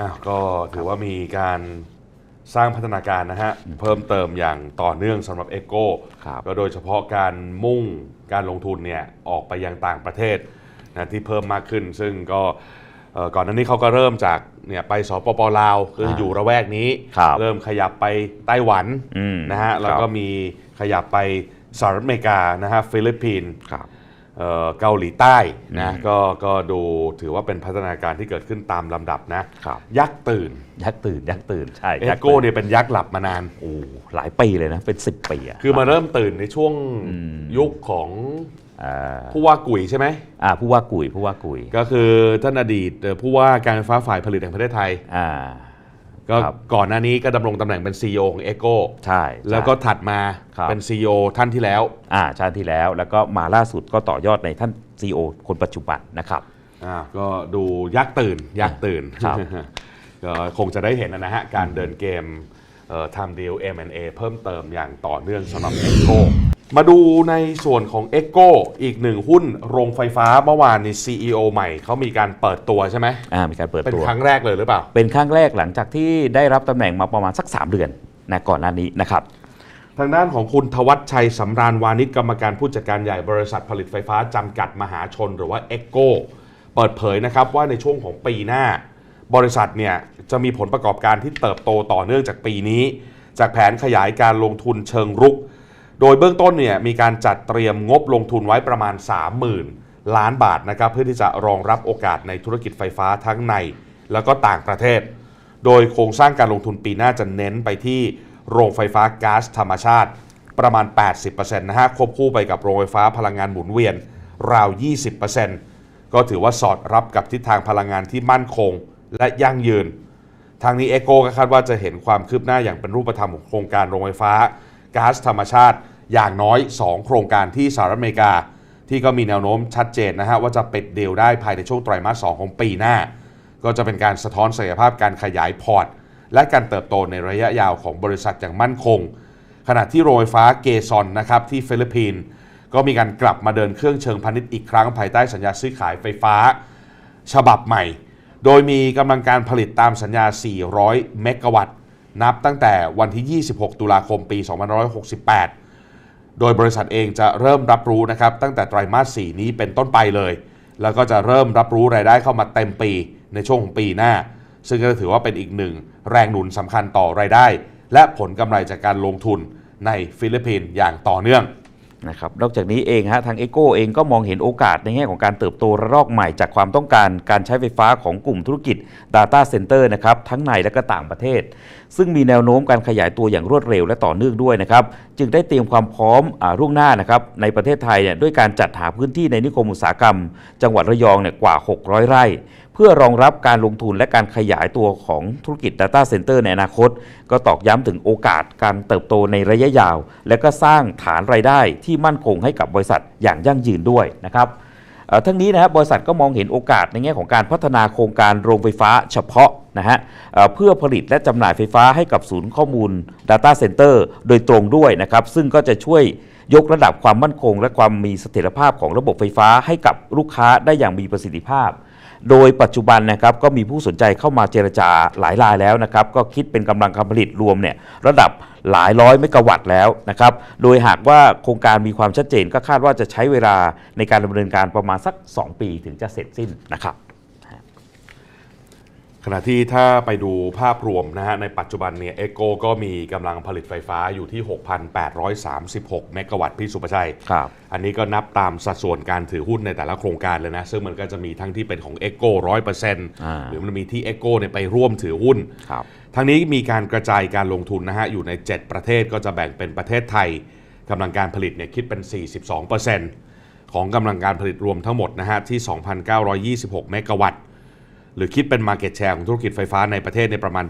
อ้าวก็ถือว่ามีการสร้างพัฒนาการนะฮะ เพิ่มเติมอย่างต่อเนื่องสำหรับ e c o ครับก็โดยเฉพาะการมุ่งการลงทุนเนี่ยออกไปยังต่างประเทศนะที่เพิ่มมากขึ้น ซึ่งก็เอ่อก่อนหน้านี้เขาก็เริ่มจากเนี่ยไปสปปลาวคืออ่าอยู่ระแวกนี้ ครับเริ่มขยับไปไต้หวันอืมนะฮะแล้วครับก็มีขยับไปสหรัฐอเมริกานะฮะฟิลิปปินส์ ครับ เอ่อเกาหลีใต้นะอืมก็ก็ดูถือว่าเป็นพัฒนาการที่เกิดขึ้นตามลำดับนะครับยักษ์ตื่น ยักษ์ตื่น ยักษ์ตื่น ใช่เอยักษ์โก้ตื่นเนี่ยเป็นยักษ์หลับมานานโอ้หลายปีเลยนะ เป็น 10 ปีอะคือมาเริ่มตื่นในช่วงอืมยุคของอ่าผู้ว่ากุ๋ยใช่ไหมอ่าผู้ว่ากุยผู้ว่ากุย ก็คือท่านอดีตเอ่อผู้ว่าการไฟฟ้าฝ่ายผลิตแห่งประเทศไทยอ่า ก็ครับก่อนหน้านี้ก็ดำรงตำแหน่งเป็น CEO ของเอโก้ใช่ใช่แล้วก็ถัดมาครับเป็น CEO ท่านที่แล้ว อ่าชาติที่แล้ว แล้วก็มาล่าสุดก็ต่อยอดในท่านซีอคนปัจจุบันนะครับอ่าก็ดูยักษ์ตื่นยักษ์ตื่นครับก็คงจะได้เห็นนะฮะการเดินเกมเอ่อทำดีล M&A เพิ่มเติมอย่างต่อเนื่องสำหรับ e c o มาดูในส่วนของ e c o อีกหนึ่งหุ้นโรงไฟฟ้าเมื่อวานนี้ CEO ใหม่เขามีการเปิดตัวใช่ไหมอ่ามีการเปิดเป็นตัวครั้งแรกเลยหรือเปล่า เป็นครั้งแรกหลังจากที่ได้รับตำแหน่งมาประมาณสัก 3 เดือนนะก่อนหน้านี้นะครับทางด้านของคุณทวัชชัยสำราญวานิชกรรมการผู้จัดการใหญ่บริษัทผลิตไฟฟ้าจำกัดมหาชนหรือว่า e c o เปิดเผยนะครับว่าในช่วงของปีหน้า บริษัทเนี่ยจะมีผลประกอบการที่เติบโตต่อเนื่องจากปีนี้ จากแผนขยายการลงทุนเชิงรุก โดยเบื้องต้นเนี่ยมีการจัดเตรียมงบลงทุนไว้ประมาณ 30,000 ล้านบาทนะครับเพื่อที่จะรองรับโอกาสในธุรกิจไฟฟ้าทั้งใน แล้วก็ต่างประเทศ โดยโครงสร้างการลงทุนปีหน้าจะเน้นไปที่โรงไฟฟ้าก๊าซธรรมชาติประมาณ 80%นะฮะควบคู่ไปกับโรงไฟฟ้าพลังงานหมุนเวียนราว 20%ก็ถือว่าสอดรับกับทิศทางพลังงานที่มั่นคงและยั่งยืน ทางนี้เอโกก็คาดว่าจะเห็นความคืบหน้าอย่างเป็นรูปธรรมของโครงการโรงไฟฟ้า ก๊าซธรรมชาติอย่างน้อย 2 โครงการที่สหรัฐอเมริกา ที่ก็มีแนวโน้มชัดเจนนะฮะว่าจะปิดเดีลได้ภายในช่วงไตรมาส 2 ของปีหน้า ก็จะเป็นการสะท้อนศักยภาพการขยายพอร์ต และการเติบโตในระยะยาวของบริษัทอย่างมั่นคง ขณะที่โรงไฟฟ้าเกซอนนะครับที่ฟิลิปปินส์ก็มีการกลับมาเดินเครื่องเชิงพาณิชย์อีกครั้งภายใต้สัญญาซื้อขายไฟฟ้า ฉบับใหม่ โดยมีกำลังการผลิตตามสัญญา 400 เมกะวัตต์ นับตั้งแต่วันที่ 26 ตุลาคมปี 2568 โดยบริษัทเองจะเริ่มรับรู้นะครับตั้งแต่ไตรมาส 4 นี้เป็นต้นไปเลย แล้วก็จะเริ่มรับรู้รายได้เข้ามาเต็มปีในช่วงของปีหน้า ซึ่งก็ถือว่าเป็นอีกหนึ่งแรงหนุนสำคัญต่อรายได้ และผลกำไรจากการลงทุนในฟิลิปปินส์อย่างต่อเนื่อง นะครับนอกจากนี้เองฮะทางเอโกเองก็มองเห็นโอกาสในแง่ของการเติบโตระลอกใหม่จากความต้องการการใช้ไฟฟ้าของกลุ่มธุรกิจ Data Center นะครับทั้งในและก็ต่างประเทศ ซึ่งมีแนวโน้มการขยายตัวอย่างรวดเร็วและต่อเนื่องด้วยนะครับจึงได้เตรียมความพร้อมอาล่วงหน้านะครับในประเทศไทยเนี่ยด้วยการจัดหาพื้นที่ในนิคมอุตสาหกรรม จังหวัดระยองเนี่ยกว่า 600 ไร่ พื่อรองรับการลงทุนและการขยายตัวของธุรกิจ Data Center ในอนาคต ก็ตอกย้ำถึงโอกาสการเติบโตในระยะยาว และก็สร้างฐานรายได้ที่มั่นคงให้กับบริษัทอย่างยั่งยืนด้วยนะครับทั้งนี้นะครับบริษัทก็มองเห็นโอกาสในแง่ของการพัฒนาโครงการโรงไฟฟ้าเฉพาะนะฮะเอ่อเพื่อผลิตและจำหน่ายไฟฟ้าให้กับศูนย์ข้อมูล Data Center โดยตรงด้วยนะครับ ซึ่งก็จะช่วยยกระดับความมั่นคง และความมีเสถียรภาพของระบบไฟฟ้าให้กับลูกค้าได้อย่างมีประสิทธิภาพ โดยปัจจุบันนะครับก็มีผู้สนใจเข้ามาเจรจาหลายรายแล้วนะครับก็คิดเป็นกำลังการผลิตรวมเนี่ยระดับหลายร้อยเมกะวัตต์แล้วนะครับโดยหากว่าโครงการมีความชัดเจนก็คาดว่าจะใช้เวลาในการดำเนินการประมาณสัก 2 ปีถึงจะเสร็จสิ้นนะครับ ขณะที่ถ้าไปดูภาพรวมนะฮะในปัจจุบันเนี่ยเอโกก็มีกำลังผลิตไฟฟ้าอยู่ที่ 6,836 เมกะวัตต์พี่สุประชัย ครับ อันนี้ก็นับตามสัดส่วนการถือหุ้นในแต่ละโครงการเลยนะ ซึ่งมันก็จะมีทั้งที่เป็นของ e c o ร้อยเปอร์เซ็นต์อ่าหรือมันมีที่ e c o เนี่ยไปร่วมถือหุ้น ครับ ทั้งนี้มีการกระจายการลงทุนนะฮะ อยู่ใน 7 ประเทศก็จะแบ่งเป็นประเทศไทยกำลังการผลิตเนี่ยคิดเป็น 42%ของกำลังการผลิตรวมทั้งหมดนะฮะที่ 2,926 เมกะวัตต์ หรือคิดเป็น Market Share ของธุรกิจไฟฟ้าในประเทศในประมาณ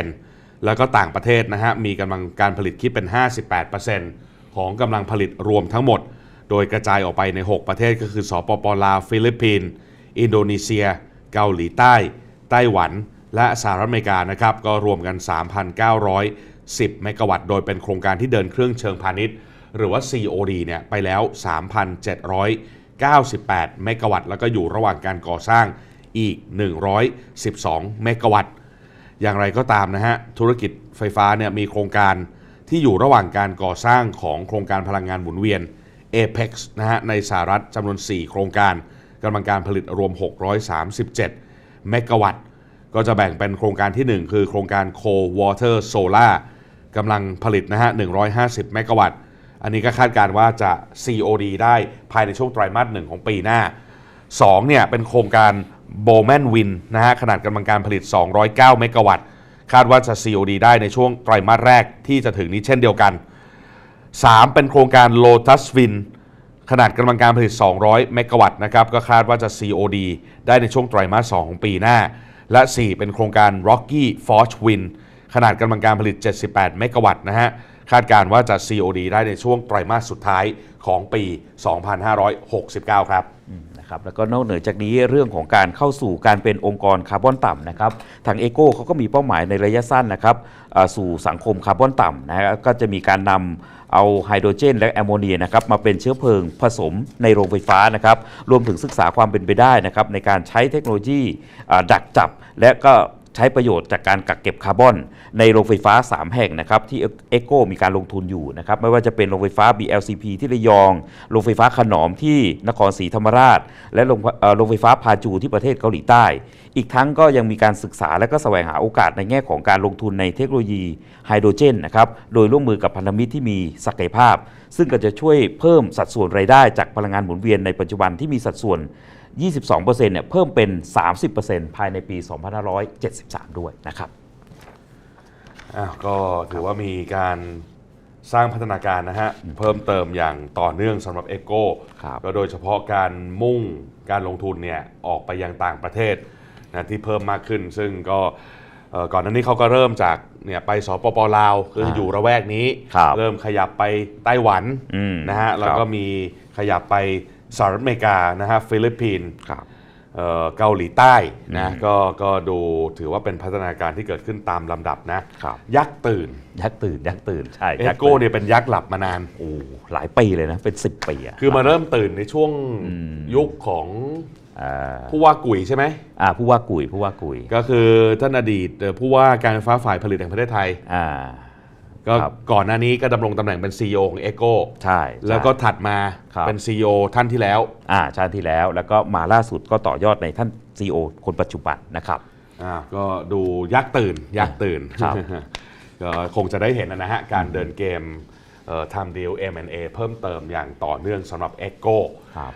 7%แล้วก็ต่างประเทศนะฮะมีกำลังการผลิตคิดเป็น 58%ของกำลังผลิตรวมทั้งหมด โดยกระจายออกไปใน 6 ประเทศก็คือสปปลาวฟิลิปปินส์อินโดนีเซีย เกาหลีใต้ ไต้หวัน และสหรัฐอเมริกานะครับก็รวมกัน 3,910 เมกะวัตต์โดยเป็นโครงการที่เดินเครื่องเชิงพาณิชย์ หรือว่า COD เนี่ยไปแล้ว 3,798 เมกะวัตต์แล้วก็อยู่ระหว่างการก่อสร้าง อีก 112 เมกะวัตต์ อย่างไรก็ตามนะฮะ ธุรกิจไฟฟ้าเนี่ยมีโครงการที่อยู่ระหว่างการก่อสร้างของโครงการพลังงานหมุนเวียน APEX นะฮะในสหรัฐจำนวน 4 โครงการกำลังการผลิตรวม 637 เมกะวัตต์ ก็จะแบ่งเป็นโครงการที่ 1 คือโครงการ Cold Water Solar กำลังผลิตนะฮะ 150 เมกะวัตต์ อันนี้ก็คาดการณ์ว่าจะ COD ได้ภายในช่วงไตรมาสหนึ่งของปีหน้า 2เนี่ยเป็นโครงการ Bowman Wind นะฮะขนาดกำลังการผลิต 209 เมกะวัตต์ คาดว่าจะ COD ได้ในช่วงไตรมาสแรกที่จะถึงนี้เช่นเดียวกัน 3 เป็นโครงการ Lotus Win ขนาดกำลังการผลิต 200 เมกะวัตต์นะครับก็คาดว่าจะ COD ได้ในช่วงไตรมาส2ของปีหน้า และ 4 เป็นโครงการ Rocky Forge Wind ขนาดกำลังการผลิต 78 เมกะวัตต์นะฮะคาดการณ์ว่าจะ COD ได้ในช่วงไตรมาสสุดท้ายของปี 2569 ครับ นะครับแล้วก็นอกเหนือจากนี้เรื่องของการเข้าสู่การเป็นองค์กรคาร์บอนต่ำนะครับทางเอโก้เขาก็มีเป้าหมายในระยะสั้นนะครับสู่สังคมคาร์บอนต่ำนะก็จะมีการนำเอาไฮโดรเจน และแอมโมเนียนะครับมาเป็นเชื้อเพลิงผสมในโรงไฟฟ้านะครับรวมถึงศึกษาความเป็นไปได้นะครับในการใช้เทคโนโลยีดักจับและก็ ใช้ประโยชน์จากการกักเก็บคาร์บอน ในโรงไฟฟ้า 3 แห่งนะครับที่เอโกมีการลงทุนอยู่นะครับไม่ว่าจะเป็นโรงไฟฟ้า BLCP ที่ระยอง โรงไฟฟ้าขนอมที่นครศรีธรรมราช และโรงโรงไฟฟ้าพาจูที่ประเทศเกาหลีใต้ อีกทั้งก็ยังมีการศึกษาและก็แสวงหาโอกาสในแง่ของการลงทุนในเทคโนโลยีไฮโดรเจนนะครับโดยร่วมมือกับพันธมิตรที่มีศักยภาพ ซึ่งก็จะช่วยเพิ่มสัดส่วนรายได้จากพลังงานหมุนเวียนในปัจจุบันที่มีสัดส่วน 22%เนี่ยเพิ่มเป็น 30%ภายในปี 2573 ด้วยนะครับอ้าวก็ถือว่ามีการสร้างพัฒนาการนะฮะ เพิ่มเติมอย่างต่อเนื่องสำหรับ e c o ครับก็โดยเฉพาะการมุ่งการลงทุนเนี่ยออกไปยังต่างประเทศนะที่เพิ่มมากขึ้น ซึ่งก็เอ่อก่อนหน้านี้เขาก็เริ่มจากเนี่ยไปสปปลาวคืออยู่ระแวกนี้ครับเริ่มขยับไปไต้หวันอืมนะฮะแล้วครับก็มีขยับไป สหรัฐอเมริกานะฮะฟิลิปปินส์ครับเอ่อเกาหลีใต้นะอืมก็ก็ดูถือว่าเป็นพัฒนาการที่เกิดขึ้นตามลำดับนะครับยักษ์ตื่น ยักษ์ตื่น ยักษ์ตื่น ใช่ เอยักษ์โก้ตื่นเนี่ยเป็นยักษ์หลับมานานโอ้หลายปีเลยนะ เป็น 10 ปีอะคือมาเริ่มตื่นในช่วงอืมยุคของอ่าผู้ว่ากุ๋ยใช่ไหมอ่าผู้ว่ากุยผู้ว่ากุย ก็คือท่านอดีตเอ่อผู้ว่าการไฟฟ้าฝ่ายผลิตแห่งประเทศไทยอ่า ก็ครับก่อนหน้านี้ก็ดำรงตำแหน่งเป็น CEO ของเอโก้ใช่แล้วก็ใช่ถัดมาครับเป็น CEO ท่านที่แล้ว อ่าชาติที่แล้ว แล้วก็มาล่าสุดก็ต่อยอดในท่านซีอคนปัจจุบันนะครับอ่าก็ดูยักษ์ตื่นยักษ์ตื่นครับก็คงจะได้เห็นนะฮะ การเดินเกมเอ่อทำดีล M&A เพิ่มเติมอย่างต่อเนื่องสำหรับ e c o ครับ